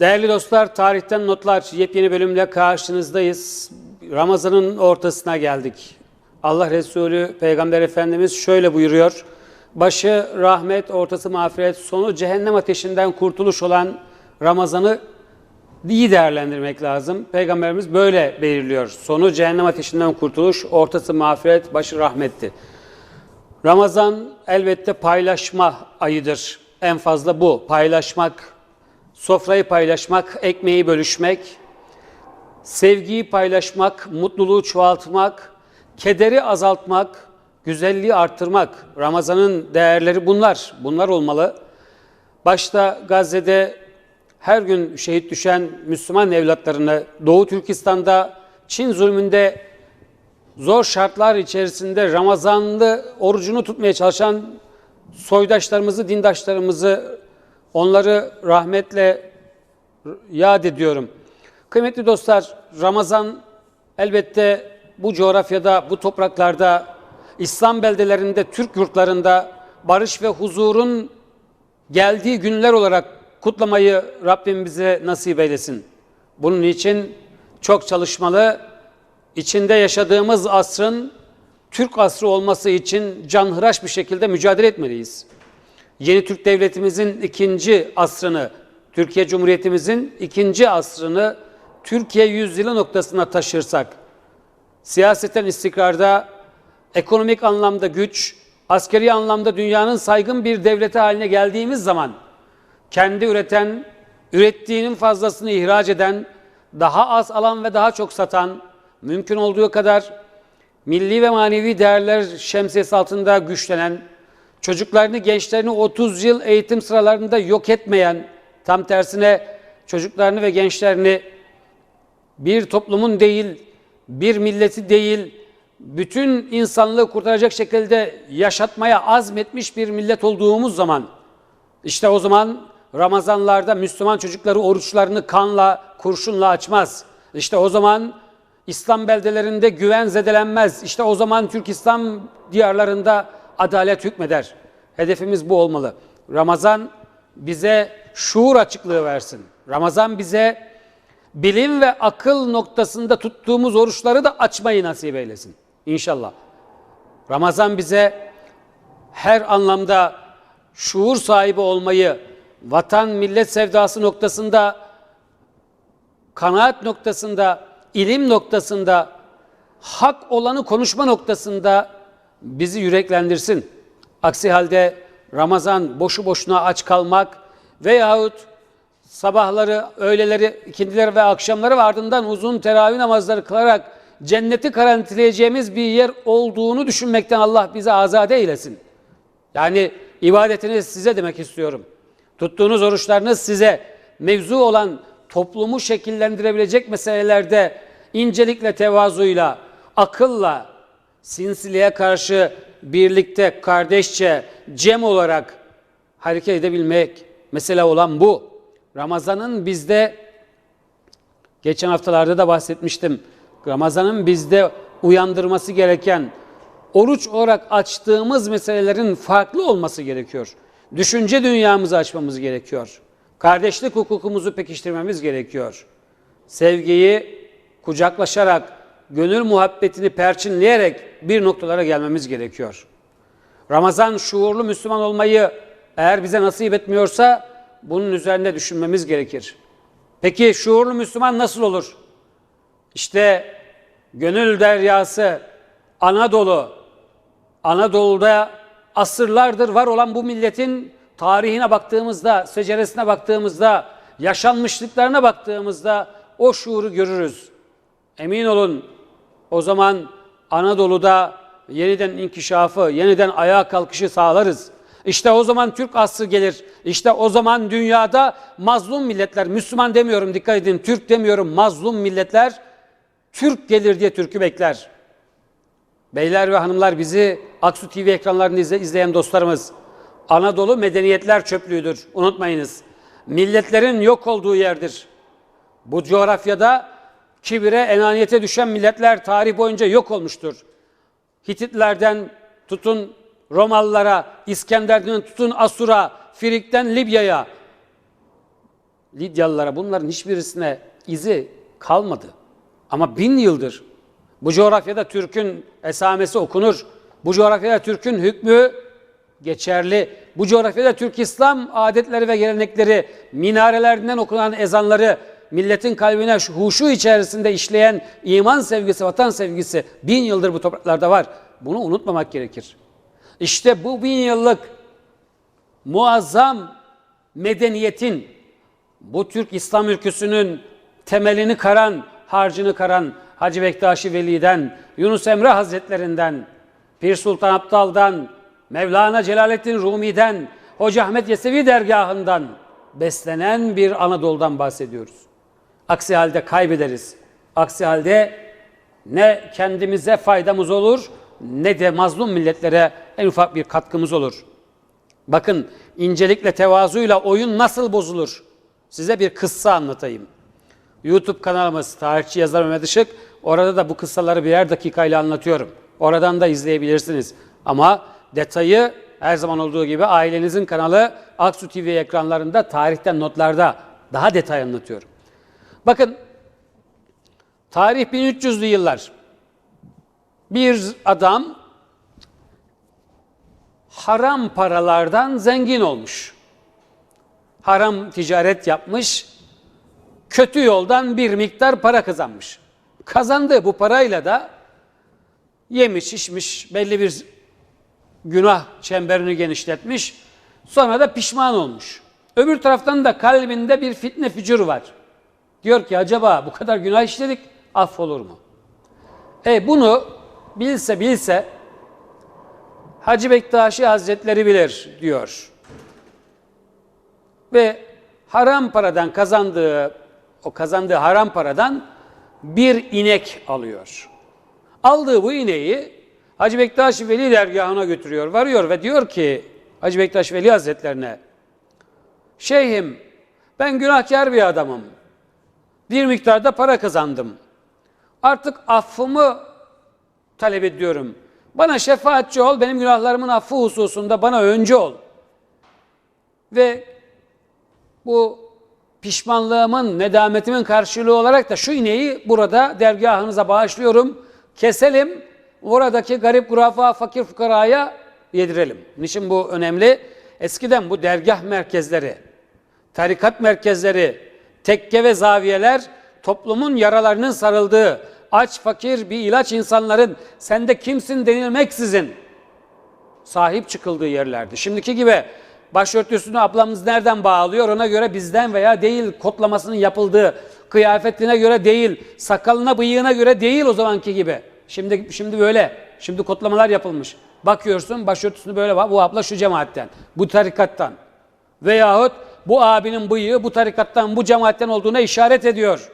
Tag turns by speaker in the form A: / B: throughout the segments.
A: Değerli dostlar, Tarihten Notlar yepyeni bölümle karşınızdayız. Ramazan'ın ortasına geldik. Allah Resulü Peygamber Efendimiz şöyle buyuruyor. Başı rahmet, ortası mağfiret, sonu cehennem ateşinden kurtuluş olan Ramazan'ı iyi değerlendirmek lazım. Peygamberimiz böyle belirliyor. Sonu cehennem ateşinden kurtuluş, ortası mağfiret, başı rahmetti. Ramazan elbette paylaşma ayıdır. En fazla bu. Paylaşmak, sofrayı paylaşmak, ekmeği bölüşmek, sevgiyi paylaşmak, mutluluğu çoğaltmak, kederi azaltmak, güzelliği arttırmak. Ramazanın değerleri bunlar. Bunlar olmalı. Başta Gazze'de her gün şehit düşen Müslüman evlatlarını, Doğu Türkistan'da Çin zulmünde zor şartlar içerisinde Ramazanlı orucunu tutmaya çalışan soydaşlarımızı, dindaşlarımızı onları rahmetle yad ediyorum. Kıymetli dostlar, Ramazan elbette bu coğrafyada, bu topraklarda, İslam beldelerinde, Türk yurtlarında barış ve huzurun geldiği günler olarak kutlamayı Rabbim bize nasip eylesin. Bunun için çok çalışmalı, içinde yaşadığımız asrın Türk asrı olması için canhıraş bir şekilde mücadele etmeliyiz. Yeni Türk Devletimizin ikinci asrını, Türkiye Cumhuriyetimizin ikinci asrını Türkiye yüzyılı noktasına taşırsak, siyaseten istikrarda, ekonomik anlamda güç, askeri anlamda dünyanın saygın bir devleti haline geldiğimiz zaman, kendi üreten, ürettiğinin fazlasını ihraç eden, daha az alan ve daha çok satan, mümkün olduğu kadar milli ve manevi değerler şemsiyesi altında güçlenen, çocuklarını, gençlerini 30 yıl eğitim sıralarında yok etmeyen, tam tersine çocuklarını ve gençlerini bir toplumun değil, bir milleti değil, bütün insanlığı kurtaracak şekilde yaşatmaya azmetmiş bir millet olduğumuz zaman, işte o zaman Ramazanlarda Müslüman çocukları oruçlarını kanla, kurşunla açmaz. İşte o zaman İslam beldelerinde güven zedelenmez. İşte o zaman Türk İslam diyarlarında adalet hükmeder. Hedefimiz bu olmalı. Ramazan bize şuur açıklığı versin. Ramazan bize bilim ve akıl noktasında tuttuğumuz oruçları da açmayı nasip eylesin. İnşallah. Ramazan bize her anlamda şuur sahibi olmayı, vatan millet sevdası noktasında, kanaat noktasında, ilim noktasında, hak olanı konuşma noktasında bizi yüreklendirsin. Aksi halde Ramazan boşu boşuna aç kalmak veyahut sabahları, öğleleri, ikindileri ve akşamları ve ardından uzun teravih namazları kılarak cenneti karantileyeceğimiz bir yer olduğunu düşünmekten Allah bize azade eylesin. Yani ibadetiniz size demek istiyorum. Tuttuğunuz oruçlarınız size mevzu olan toplumu şekillendirebilecek meselelerde incelikle, tevazuyla, akılla, sinsiliğe karşı birlikte, kardeşçe, cem olarak hareket edebilmek mesele olan bu. Ramazan'ın bizde geçen haftalarda da bahsetmiştim. Ramazan'ın bizde uyandırması gereken oruç olarak açtığımız meselelerin farklı olması gerekiyor. Düşünce dünyamızı açmamız gerekiyor. Kardeşlik hukukumuzu pekiştirmemiz gerekiyor. Sevgiyi kucaklaşarak, gönül muhabbetini perçinleyerek bir noktalara gelmemiz gerekiyor. Ramazan şuurlu Müslüman olmayı eğer bize nasip etmiyorsa bunun üzerinde düşünmemiz gerekir. Peki şuurlu Müslüman nasıl olur? İşte gönül deryası Anadolu, Anadolu'da asırlardır var olan bu milletin tarihine baktığımızda, seceresine baktığımızda, yaşanmışlıklarına baktığımızda o şuuru görürüz. Emin olun o zaman Anadolu'da yeniden inkişafı, yeniden ayağa kalkışı sağlarız. İşte o zaman Türk asrı gelir. İşte o zaman dünyada mazlum milletler, Müslüman demiyorum dikkat edin, Türk demiyorum, mazlum milletler Türk gelir diye Türk'ü bekler. Beyler ve hanımlar bizi Aksu TV ekranlarında izle, izleyen dostlarımız, Anadolu medeniyetler çöplüğüdür. Unutmayınız. Milletlerin yok olduğu yerdir. Bu coğrafyada kibire, enaniyete düşen milletler tarih boyunca yok olmuştur. Hititlerden tutun Romalılara, İskender'den tutun Asur'a, Firik'ten Libya'ya, Lidyalılara bunların hiçbirisine izi kalmadı. Ama bin yıldır bu coğrafyada Türk'ün esamesi okunur. Bu coğrafyada Türk'ün hükmü geçerli. Bu coğrafyada Türk İslam adetleri ve gelenekleri, minarelerinden okunan ezanları, milletin kalbine şu huşu içerisinde işleyen iman sevgisi, vatan sevgisi bin yıldır bu topraklarda var. Bunu unutmamak gerekir. İşte bu bin yıllık muazzam medeniyetin, bu Türk İslam ülküsünün temelini karan, harcını karan Hacı Bektaşi Veli'den, Yunus Emre Hazretlerinden, Pir Sultan Abdal'dan, Mevlana Celaleddin Rumi'den, Hoca Ahmet Yesevi dergahından beslenen bir Anadolu'dan bahsediyoruz. Aksi halde kaybederiz. Aksi halde ne kendimize faydamız olur ne de mazlum milletlere en ufak bir katkımız olur. Bakın incelikle tevazuyla oyun nasıl bozulur? Size bir kıssa anlatayım. YouTube kanalımız Tarihçi Yazar Mehmet Işık. Orada da bu kıssaları birer dakikayla anlatıyorum. Oradan da izleyebilirsiniz. Ama detayı her zaman olduğu gibi ailenizin kanalı Aksu TV ekranlarında tarihten notlarda daha detay anlatıyorum. Bakın tarih 1300'lü yıllar. Bir adam haram paralardan zengin olmuş. Haram ticaret yapmış, kötü yoldan bir miktar para kazanmış. Kazandığı bu parayla da yemiş, içmiş, belli bir günah çemberini genişletmiş. Sonra da pişman olmuş. Öbür taraftan da kalbinde bir fitne fücur var. Diyor ki acaba bu kadar günah işledik affolur mu? E bunu bilse bilse Hacı Bektaşi Hazretleri bilir diyor. Ve haram paradan kazandığı o kazandığı haram paradan bir inek alıyor. Aldığı bu ineği Hacı Bektaş Veli dergahına götürüyor, varıyor ve diyor ki Hacı Bektaş Veli Hazretlerine Şeyhim ben günahkar bir adamım. Bir miktarda para kazandım. Artık affımı talep ediyorum. Bana şefaatçi ol, benim günahlarımın affı hususunda bana öncü ol. Ve bu pişmanlığımın, nedametimin karşılığı olarak da şu ineği burada dergahınıza bağışlıyorum. Keselim, oradaki garip kurafa, fakir fukaraya yedirelim. Niçin bu önemli? Eskiden bu dergah merkezleri, tarikat merkezleri, tekke ve zaviyeler toplumun yaralarının sarıldığı, aç fakir bir ilaç insanların sende kimsin denilmeksizin sahip çıkıldığı yerlerdi. Şimdiki gibi başörtüsünü ablamız nereden bağlıyor ona göre bizden veya değil kodlamasının yapıldığı kıyafetine göre değil, sakalına bıyığına göre değil o zamanki gibi. Şimdi şimdi böyle. Şimdi kodlamalar yapılmış. Bakıyorsun başörtüsünü böyle. Bu abla şu cemaatten, bu tarikattan. Veyahut bu abinin bıyığı bu tarikattan, bu cemaatten olduğuna işaret ediyor.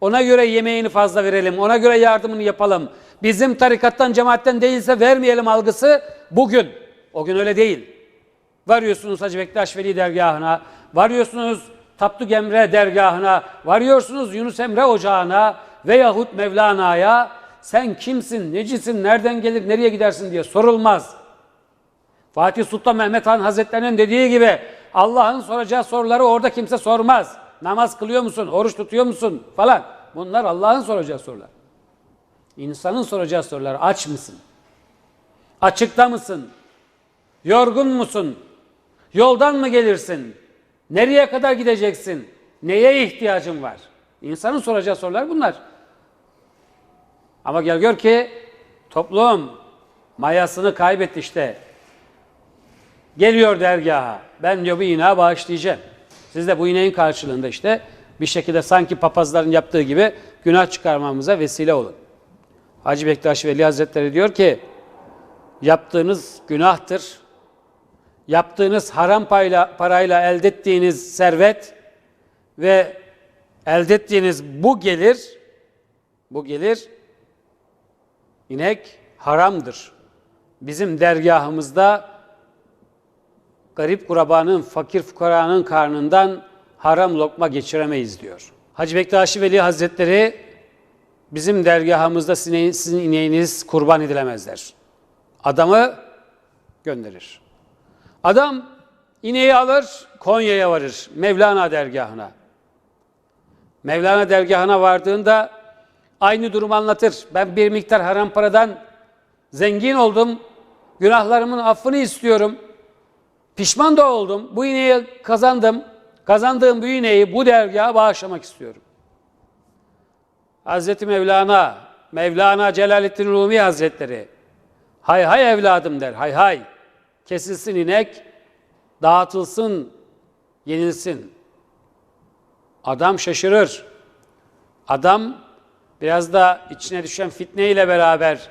A: Ona göre yemeğini fazla verelim, ona göre yardımını yapalım. Bizim tarikattan, cemaatten değilse vermeyelim algısı bugün. O gün öyle değil. Varıyorsunuz Hacı Bektaş Veli dergahına, varıyorsunuz Tapduk Emre dergahına, varıyorsunuz Yunus Emre ocağına veyahut Mevlana'ya sen kimsin, necisin, nereden gelir, nereye gidersin diye sorulmaz. Fatih Sultan Mehmet Han Hazretleri'nin dediği gibi Allah'ın soracağı soruları orada kimse sormaz. Namaz kılıyor musun, oruç tutuyor musun falan. Bunlar Allah'ın soracağı sorular. İnsanın soracağı sorular aç mısın? Açıkta mısın? Yorgun musun? Yoldan mı gelirsin? Nereye kadar gideceksin? Neye ihtiyacın var? İnsanın soracağı sorular bunlar. Ama gel gör ki toplum mayasını kaybetti işte. Geliyor dergaha. Ben diyor bu ineğe bağışlayacağım. Siz de bu ineğin karşılığında işte bir şekilde sanki papazların yaptığı gibi günah çıkarmamıza vesile olun. Hacı Bektaş Veli Hazretleri diyor ki yaptığınız günahtır. Yaptığınız haram payla, parayla elde ettiğiniz servet ve elde ettiğiniz bu gelir bu gelir inek haramdır. Bizim dergahımızda garip kurabanın, fakir fukaranın karnından haram lokma geçiremeyiz diyor. Hacı Bektaşi Veli Hazretleri bizim dergahımızda sizin ineğiniz kurban edilemezler. Adamı gönderir. Adam ineği alır, Konya'ya varır, Mevlana dergahına. Mevlana dergahına vardığında aynı durumu anlatır. Ben bir miktar haram paradan zengin oldum. Günahlarımın affını istiyorum. Pişman da oldum. Bu iğneyi kazandım. Kazandığım bu iğneyi bu dergaha bağışlamak istiyorum. Hazreti Mevlana, Mevlana Celaleddin Rumi Hazretleri, hay hay evladım der, hay hay. Kesilsin inek, dağıtılsın, yenilsin. Adam şaşırır. Adam biraz da içine düşen fitne ile beraber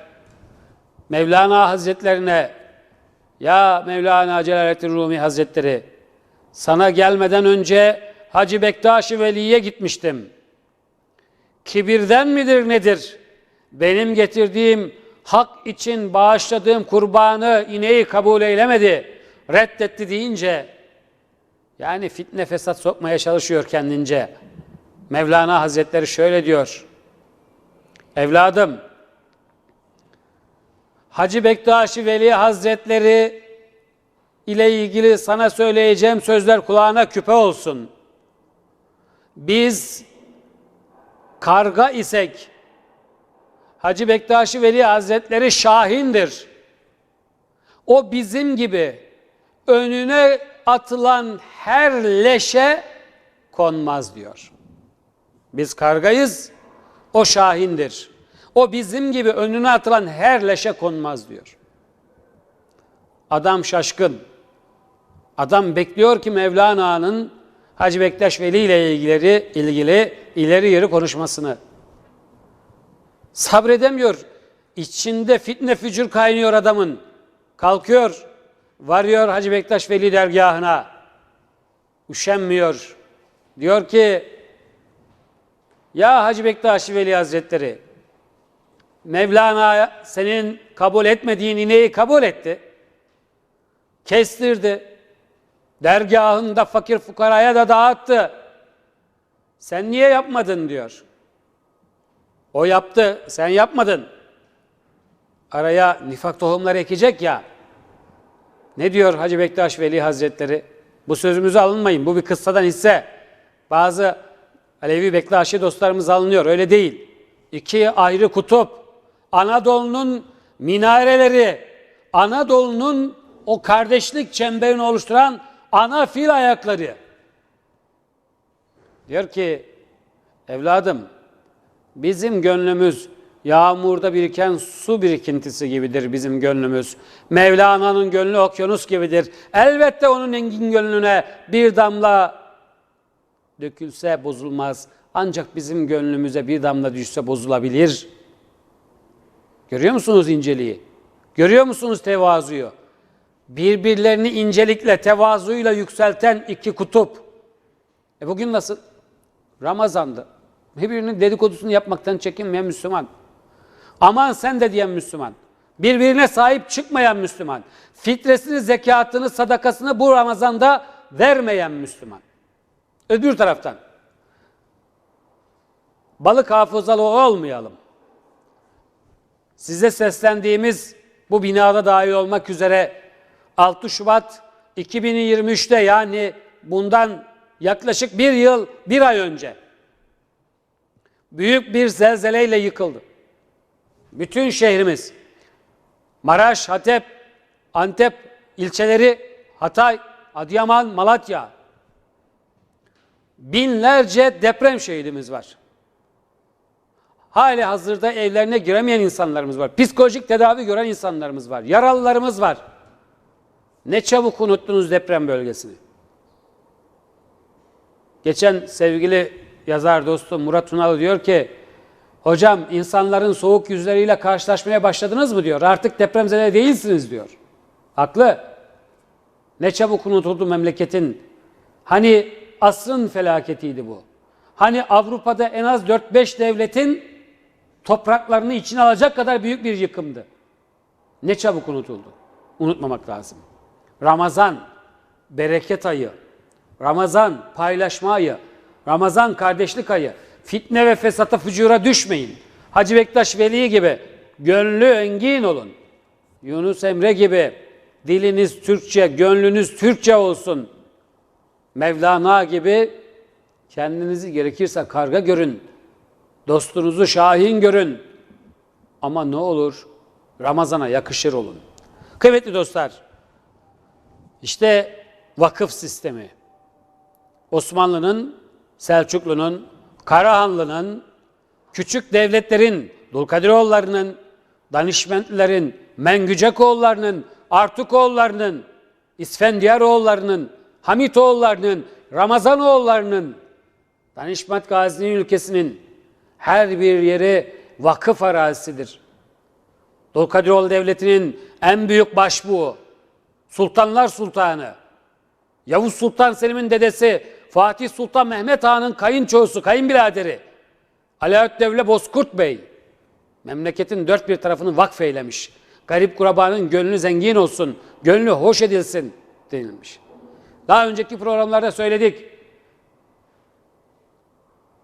A: Mevlana Hazretlerine ya Mevlana Celaleddin Rumi Hazretleri sana gelmeden önce Hacı Bektaş-ı Veli'ye gitmiştim. Kibirden midir nedir? Benim getirdiğim hak için bağışladığım kurbanı ineği kabul eylemedi, reddetti deyince yani fitne fesat sokmaya çalışıyor kendince. Mevlana Hazretleri şöyle diyor. Evladım, Hacı Bektaşi Veli Hazretleri ile ilgili sana söyleyeceğim sözler kulağına küpe olsun. Biz karga isek, Hacı Bektaşi Veli Hazretleri şahindir. O bizim gibi önüne atılan her leşe konmaz diyor. Biz kargayız, o şahindir. O bizim gibi önüne atılan her leşe konmaz diyor. Adam şaşkın. Adam bekliyor ki Mevlana'nın Hacı Bektaş Veli ile ilgili, ilgili ileri yeri konuşmasını. Sabredemiyor. İçinde fitne fücur kaynıyor adamın. Kalkıyor. Varıyor Hacı Bektaş Veli dergahına. Üşenmiyor. Diyor ki ya Hacı Bektaş Veli Hazretleri Mevlana senin kabul etmediğin ineği kabul etti. Kestirdi. Dergahında fakir fukaraya da dağıttı. Sen niye yapmadın diyor. O yaptı, sen yapmadın. Araya nifak tohumları ekecek ya. Ne diyor Hacı Bektaş Veli Hazretleri? Bu sözümüzü alınmayın. Bu bir kıssadan hisse. Bazı Alevi Bektaşi dostlarımız alınıyor. Öyle değil. İki ayrı kutup. Anadolu'nun minareleri, Anadolu'nun o kardeşlik çemberini oluşturan ana fil ayakları. Diyor ki, evladım bizim gönlümüz yağmurda biriken su birikintisi gibidir bizim gönlümüz. Mevlana'nın gönlü okyanus gibidir. Elbette onun engin gönlüne bir damla dökülse bozulmaz. Ancak bizim gönlümüze bir damla düşse bozulabilir. Görüyor musunuz inceliği? Görüyor musunuz tevazuyu? Birbirlerini incelikle, tevazuyla yükselten iki kutup. E bugün nasıl? Ramazan'dı. Birbirinin dedikodusunu yapmaktan çekinmeyen Müslüman. Aman sen de diyen Müslüman. Birbirine sahip çıkmayan Müslüman. Fitresini, zekatını, sadakasını bu Ramazan'da vermeyen Müslüman. Öbür taraftan. Balık hafızalı olmayalım. Size seslendiğimiz bu binada dahil olmak üzere 6 Şubat 2023'te yani bundan yaklaşık bir yıl, bir ay önce büyük bir zelzeleyle yıkıldı. Bütün şehrimiz, Maraş, Hatep, Antep ilçeleri, Hatay, Adıyaman, Malatya, binlerce deprem şehidimiz var. Hali hazırda evlerine giremeyen insanlarımız var. Psikolojik tedavi gören insanlarımız var. Yaralılarımız var. Ne çabuk unuttunuz deprem bölgesini. Geçen sevgili yazar dostum Murat Tunalı diyor ki hocam insanların soğuk yüzleriyle karşılaşmaya başladınız mı diyor. Artık depremzede değilsiniz diyor. Haklı. Ne çabuk unutuldu memleketin. Hani asrın felaketiydi bu. Hani Avrupa'da en az 4-5 devletin topraklarını içine alacak kadar büyük bir yıkımdı. Ne çabuk unutuldu. Unutmamak lazım. Ramazan, bereket ayı. Ramazan, paylaşma ayı. Ramazan, kardeşlik ayı. Fitne ve fesata fücura düşmeyin. Hacı Bektaş Veli gibi gönlü engin olun. Yunus Emre gibi diliniz Türkçe, gönlünüz Türkçe olsun. Mevlana gibi Kendinizi gerekirse karga görün. Dostunuzu şahin görün. Ama ne olur Ramazan'a yakışır olun. Kıymetli dostlar, işte vakıf sistemi. Osmanlı'nın, Selçuklu'nun, Karahanlı'nın, küçük devletlerin, Dulkadiroğulları'nın, Danişmentlilerin, Mengücekoğulları'nın, Artukoğulları'nın, İsfendiyaroğulları'nın, Hamitoğulları'nın, Ramazanoğulları'nın, Danişment Gazi'nin ülkesinin her bir yeri vakıf arazisidir. Dulkadiroğlu Devleti'nin en büyük başbuğu, Sultanlar Sultanı, Yavuz Sultan Selim'in dedesi Fatih Sultan Mehmet Han'ın kayınçoğusu, kayınbiraderi Alaaddin Devle Bozkurt Bey memleketin dört bir tarafını vakfeylemiş. Garip kurabanın gönlü zengin olsun, gönlü hoş edilsin denilmiş. Daha önceki programlarda söyledik.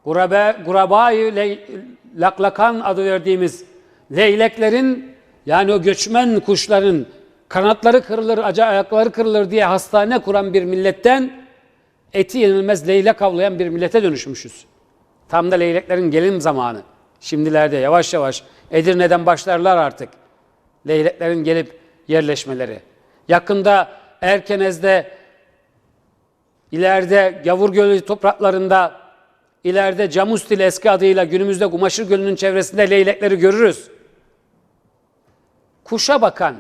A: Gurabe, gurabayı laklakan adı verdiğimiz leyleklerin yani o göçmen kuşların kanatları kırılır, acı ayakları kırılır diye hastane kuran bir milletten eti yenilmez leylek avlayan bir millete dönüşmüşüz. Tam da leyleklerin gelim zamanı. Şimdilerde yavaş yavaş Edirne'den başlarlar artık. Leyleklerin gelip yerleşmeleri. Yakında Erkenez'de, ileride Gavur Gölü topraklarında, ileride Camustil eski adıyla günümüzde Kumaşır Gölü'nün çevresinde leylekleri görürüz. Kuşa bakan,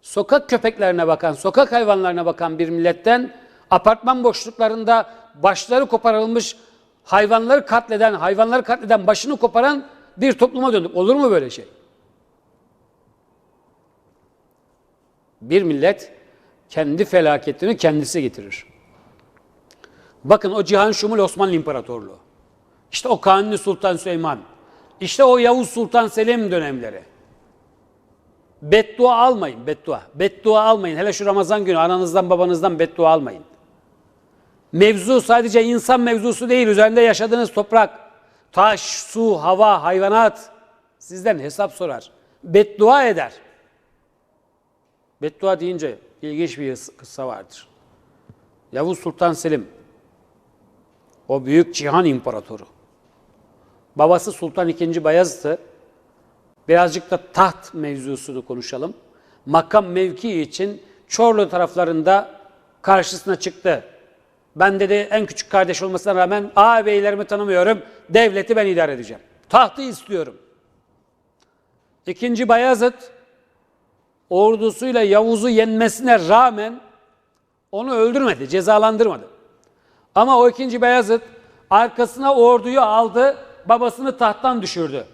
A: sokak köpeklerine bakan, sokak hayvanlarına bakan bir milletten apartman boşluklarında başları koparılmış hayvanları katleden, hayvanları katleden başını koparan bir topluma döndük. Olur mu böyle şey? Bir millet kendi felaketini kendisi getirir. Bakın o Cihan Şumul Osmanlı İmparatorluğu. İşte o Kanuni Sultan Süleyman. İşte o Yavuz Sultan Selim dönemleri. Beddua almayın, beddua. Beddua almayın. Hele şu Ramazan günü ananızdan babanızdan beddua almayın. Mevzu sadece insan mevzusu değil. Üzerinde yaşadığınız toprak, taş, su, hava, hayvanat sizden hesap sorar. Beddua eder. Beddua deyince ilginç bir kıssa vardır. Yavuz Sultan Selim, o büyük cihan imparatoru. Babası Sultan II. Bayezid'ti. Birazcık da taht mevzusunu konuşalım. Makam mevki için Çorlu taraflarında karşısına çıktı. Ben dedi en küçük kardeş olmasına rağmen ağabeylerimi tanımıyorum. Devleti ben idare edeceğim. Tahtı istiyorum. İkinci Bayezid ordusuyla Yavuz'u yenmesine rağmen onu öldürmedi, cezalandırmadı. Ama o ikinci Bayezid arkasına orduyu aldı, babasını tahttan düşürdü.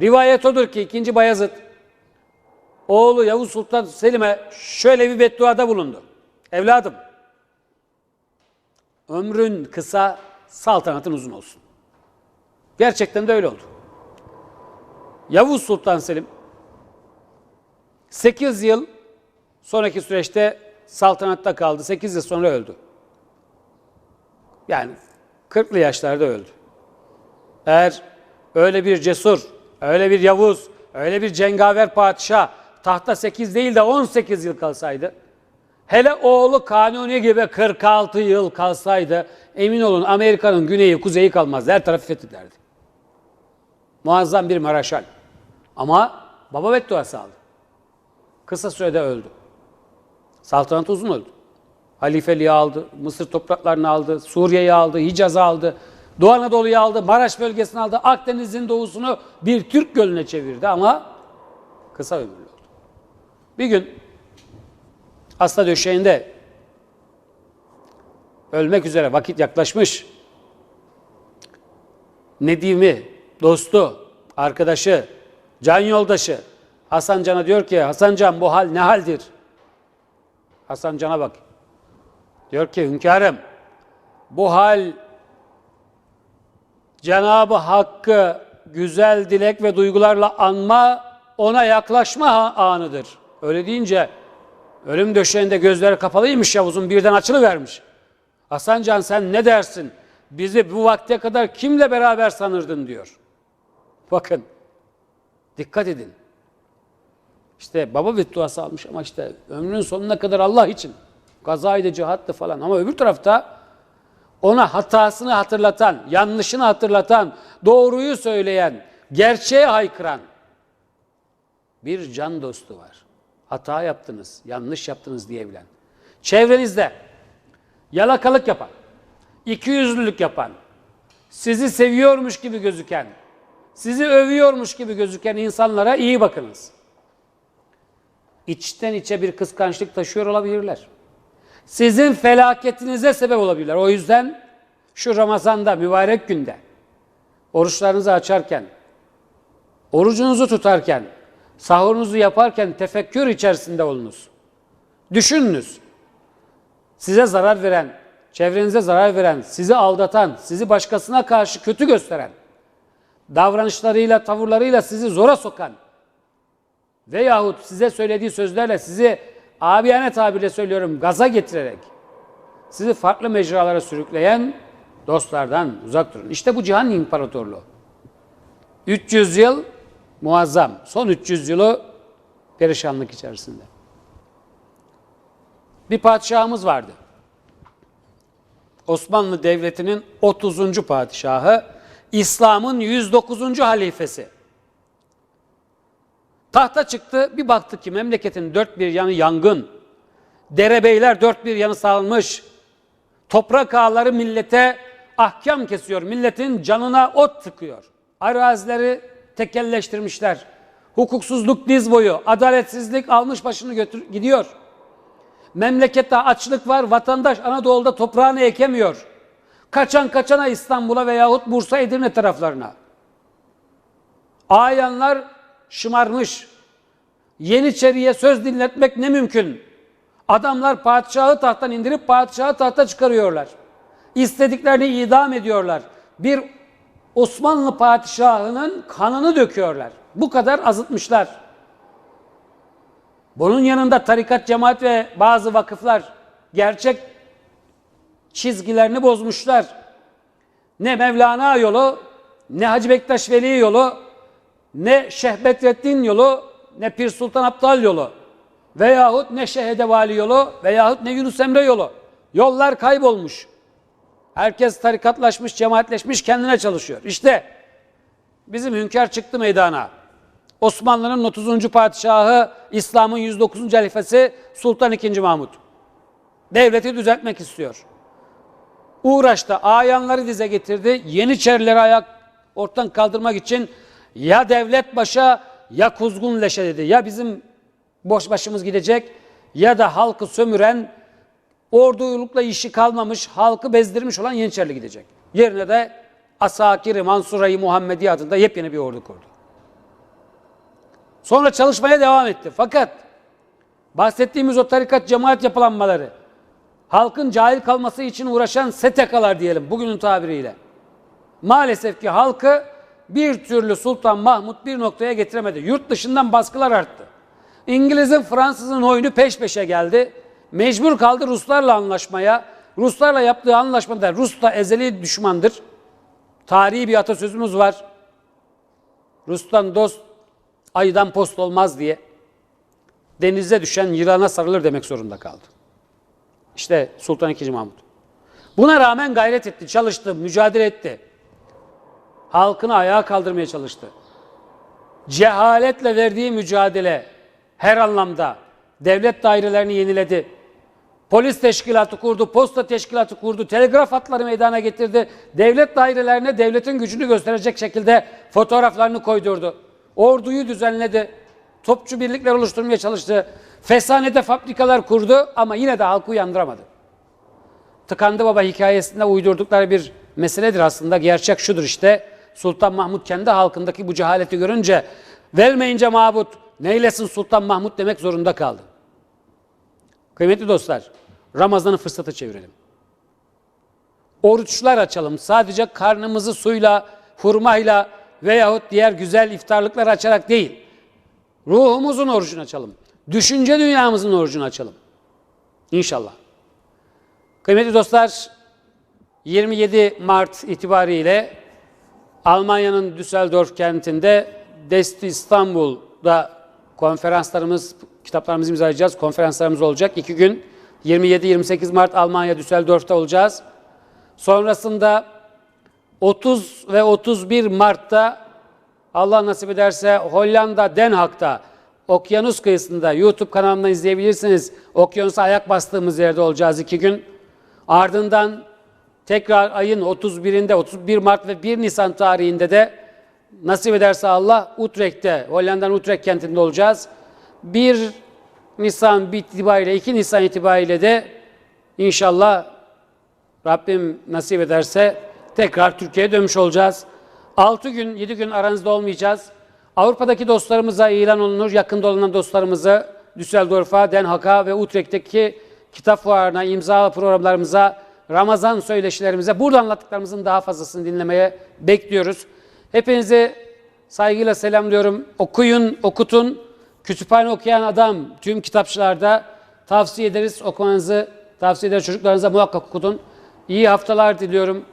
A: Rivayet odur ki ikinci Bayezid oğlu Yavuz Sultan Selim'e şöyle bir bedduada bulundu. Evladım ömrün kısa, saltanatın uzun olsun. Gerçekten de öyle oldu. Yavuz Sultan Selim 8 yıl sonraki süreçte saltanatta kaldı. 8 yıl sonra öldü. Yani 40'lı yaşlarda öldü. Eğer öyle bir cesur, öyle bir Yavuz, öyle bir cengaver padişah tahta 8 değil de 18 yıl kalsaydı, hele oğlu Kanuni gibi 46 yıl kalsaydı, emin olun Amerika'nın güneyi, kuzeyi kalmazdı. Her tarafı fethederdi. Muazzam bir maraşal. Ama baba bedduası aldı. Kısa sürede öldü. Saltanat uzun öldü. Halifeliği aldı, Mısır topraklarını aldı, Suriye'yi aldı, Hicaz'ı aldı, Doğu Anadolu'yu aldı, Maraş bölgesini aldı, Akdeniz'in doğusunu bir Türk gölüne çevirdi ama kısa ömürlü oldu. Bir gün hasta döşeğinde ölmek üzere vakit yaklaşmış. Nedim'i, dostu, arkadaşı, can yoldaşı Hasan Can'a diyor ki Hasan Can bu hal ne haldir? Hasan Can'a bak. Diyor ki hünkârım bu hal Cenab-ı Hakk'ı güzel dilek ve duygularla anma, ona yaklaşma anıdır. Öyle deyince ölüm döşeğinde gözleri kapalıymış Yavuz'un birden açılıvermiş. Hasan Can sen ne dersin? Bizi bu vakte kadar kimle beraber sanırdın diyor. Bakın dikkat edin. İşte baba bedduası almış ama işte ömrünün sonuna kadar Allah için. Gazaydı, cihattı falan. Ama öbür tarafta ona hatasını hatırlatan, yanlışını hatırlatan, doğruyu söyleyen, gerçeğe haykıran bir can dostu var. Hata yaptınız, yanlış yaptınız diyebilen. Çevrenizde yalakalık yapan, ikiyüzlülük yapan, sizi seviyormuş gibi gözüken, sizi övüyormuş gibi gözüken insanlara iyi bakınız. İçten içe bir kıskançlık taşıyor olabilirler. Sizin felaketinize sebep olabilirler. O yüzden şu Ramazan'da, mübarek günde, oruçlarınızı açarken, orucunuzu tutarken, sahurunuzu yaparken tefekkür içerisinde olunuz. Düşününüz. Size zarar veren, çevrenize zarar veren, sizi aldatan, sizi başkasına karşı kötü gösteren, davranışlarıyla, tavırlarıyla sizi zora sokan veyahut size söylediği sözlerle sizi abiyane tabirle söylüyorum gaza getirerek sizi farklı mecralara sürükleyen dostlardan uzak durun. İşte bu cihan imparatorluğu. 300 yıl muazzam. Son 300 yılı perişanlık içerisinde. Bir padişahımız vardı. Osmanlı Devleti'nin 30. padişahı, İslam'ın 109. halifesi. Tahta çıktı, bir baktı ki memleketin dört bir yanı yangın. Derebeyler dört bir yanı salmış. Toprak ağları millete ahkam kesiyor. Milletin canına ot tıkıyor. Arazileri tekelleştirmişler. Hukuksuzluk diz boyu, adaletsizlik almış başını götür gidiyor. Memlekette açlık var, vatandaş Anadolu'da toprağını ekemiyor. Kaçan kaçana İstanbul'a veyahut Bursa, Edirne taraflarına. Ayanlar şımarmış. Yeniçeriye söz dinletmek ne mümkün? Adamlar padişahı tahttan indirip padişahı tahta çıkarıyorlar. İstediklerini idam ediyorlar. Bir Osmanlı padişahının kanını döküyorlar. Bu kadar azıtmışlar. Bunun yanında tarikat, cemaat ve bazı vakıflar gerçek çizgilerini bozmuşlar. Ne Mevlana yolu, ne Hacı Bektaş Veli yolu, ne Şeyh yolu, ne Pir Sultan Abdal yolu veyahut ne Şeyh Edevali yolu veyahut ne Yunus Emre yolu. Yollar kaybolmuş. Herkes tarikatlaşmış, cemaatleşmiş, kendine çalışıyor. İşte bizim hünkâr çıktı meydana. Osmanlı'nın 30. padişahı, İslam'ın 109. halifesi Sultan II. Mahmut. Devleti düzeltmek istiyor. Uğraştı, ayanları dize getirdi. Yeniçerileri ayak ortadan kaldırmak için ya devlet başa ya kuzgun leşe dedi. Ya bizim boş başımız gidecek ya da halkı sömüren ordulukla işi kalmamış, halkı bezdirmiş olan Yeniçerili gidecek. Yerine de Asakir-i Mansurayı Muhammedi adında yepyeni bir ordu kurdu. Sonra çalışmaya devam etti. Fakat bahsettiğimiz o tarikat cemaat yapılanmaları, halkın cahil kalması için uğraşan STK'lar diyelim bugünün tabiriyle. Maalesef ki halkı bir türlü Sultan Mahmut bir noktaya getiremedi. Yurt dışından baskılar arttı. İngiliz'in Fransız'ın oyunu peş peşe geldi. Mecbur kaldı Ruslarla anlaşmaya. Ruslarla yaptığı anlaşmada Rus da ezeli düşmandır. Tarihi bir atasözümüz var. Rus'tan dost, ayıdan post olmaz diye. Denize düşen yılana sarılır demek zorunda kaldı. İşte Sultan II. Mahmut. Buna rağmen gayret etti, çalıştı, mücadele etti. Halkını ayağa kaldırmaya çalıştı. Cehaletle verdiği mücadele her anlamda devlet dairelerini yeniledi. Polis teşkilatı kurdu, posta teşkilatı kurdu, telgraf hatları meydana getirdi. Devlet dairelerine devletin gücünü gösterecek şekilde fotoğraflarını koydurdu. Orduyu düzenledi. Topçu birlikler oluşturmaya çalıştı. Fesanede fabrikalar kurdu ama yine de halkı uyandıramadı. Tıkandı Baba hikayesinde uydurdukları bir meseledir aslında. Gerçek şudur işte. Sultan Mahmut kendi halkındaki bu cehaleti görünce vermeyince mabut neylesin Sultan Mahmut demek zorunda kaldı. Kıymetli dostlar, Ramazan'ı fırsata çevirelim. Oruçlar açalım. Sadece karnımızı suyla, hurmayla veyahut diğer güzel iftarlıklar açarak değil. Ruhumuzun orucunu açalım. Düşünce dünyamızın orucunu açalım. İnşallah. Kıymetli dostlar, 27 Mart itibariyle Almanya'nın Düsseldorf kentinde Desti İstanbul'da konferanslarımız, kitaplarımızı imzalayacağız. Konferanslarımız olacak. iki gün 27-28 Mart Almanya Düsseldorf'ta olacağız. Sonrasında 30 ve 31 Mart'ta Allah nasip ederse Hollanda Den Haag'da okyanus kıyısında YouTube kanalımdan izleyebilirsiniz. Okyanusa ayak bastığımız yerde olacağız iki gün. Ardından tekrar ayın 31'inde 31 Mart ve 1 Nisan tarihinde de nasip ederse Allah Utrecht'te Hollanda'nın Utrecht kentinde olacağız. 1 Nisan itibariyle 2 Nisan itibariyle de inşallah Rabbim nasip ederse tekrar Türkiye'ye dönmüş olacağız. 6 gün, 7 gün aranızda olmayacağız. Avrupa'daki dostlarımıza ilan olunur. Yakında olunan dostlarımızı Düsseldorf'a, Den Haag'a ve Utrecht'teki kitap fuarına, imza programlarımıza, Ramazan söyleşilerimize, burada anlattıklarımızın daha fazlasını dinlemeye bekliyoruz. Hepinizi saygıyla selamlıyorum. Okuyun, okutun. Kütüphane okuyan adam tüm kitapçılarda tavsiye ederiz okumanızı, tavsiye ederiz çocuklarınıza muhakkak okutun. İyi haftalar diliyorum.